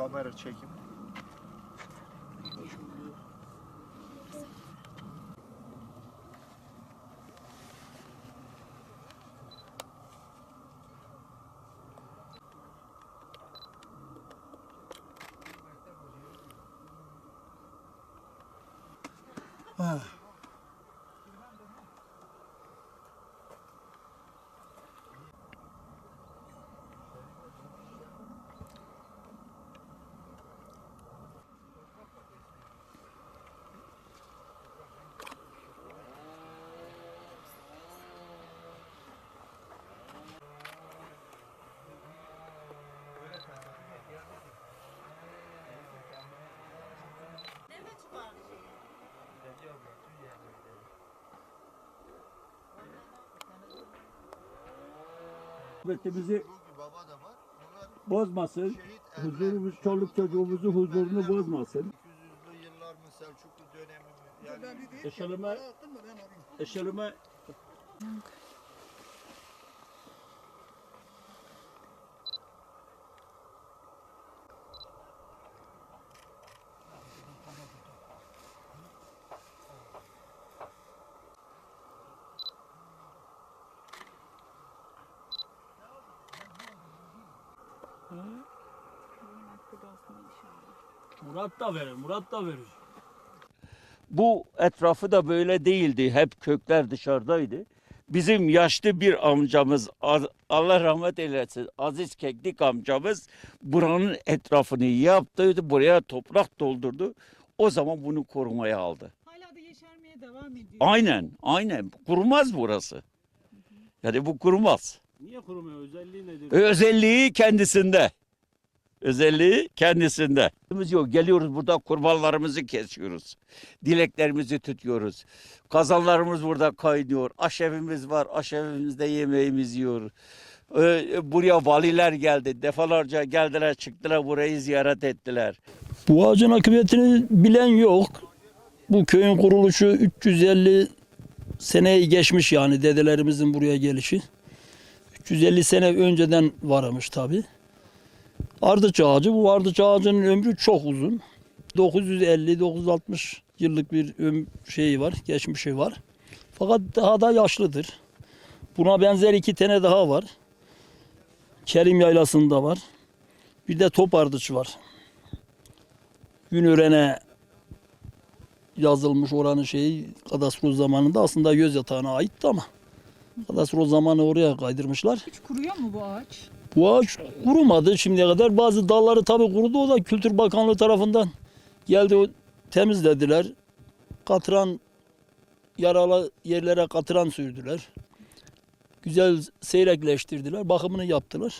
call better check him. Ah. Var. bozmasın. Huzurumuz, çoluk çocuğumuzun huzurunu bozmasın. 200'lü yıllar mı Selçuklu dönemi mi? Yani Eşelime, eşelime Murat da verir, Murat da verir. Bu etrafı da böyle değildi. Hep kökler dışarıdaydı. Bizim yaşlı bir amcamız, Allah rahmet eylesin, Aziz Keklik amcamız buranın etrafını yaptıydı. Buraya toprak doldurdu. O zaman bunu korumaya aldı. Hala da yeşermeye devam ediyor. Aynen, aynen. Kurumaz burası. Yani bu kurumaz. Niye kurumuyor? Özelliği nedir? Özelliği kendisinde. Özelliği kendisinde. Biz Yok geliyoruz burada kurbanlarımızı kesiyoruz. Dileklerimizi tutuyoruz. Kazanlarımız burada kaynıyor. Aşevimiz var. Aşevimizde yemeğimiz yiyor. Ee, buraya valiler geldi. Defalarca geldiler çıktılar burayı ziyaret ettiler. Bu ağacın akıbetini bilen yok. Bu köyün kuruluşu 350 seneyi geçmiş yani dedelerimizin buraya gelişi. 350 sene önceden varmış tabi. Ardıç ağacı, bu ardıç ağacının ömrü çok uzun. 950-960 yıllık bir öm şeyi var, geçmişi var. Fakat daha da yaşlıdır. Buna benzer iki tane daha var. Kerim Yaylası'nda var. Bir de top ardıç var. Günören'e yazılmış oranın şeyi kadastro zamanında aslında göz yatağına aitti ama kadastro zamanı oraya kaydırmışlar. Hiç kuruyor mu bu ağaç? Bu ağaç kurumadı şimdiye kadar. Bazı dalları tabii kurudu. O da Kültür Bakanlığı tarafından geldi temizlediler. Katıran yaralı yerlere katıran sürdüler. Güzel seyrekleştirdiler. Bakımını yaptılar.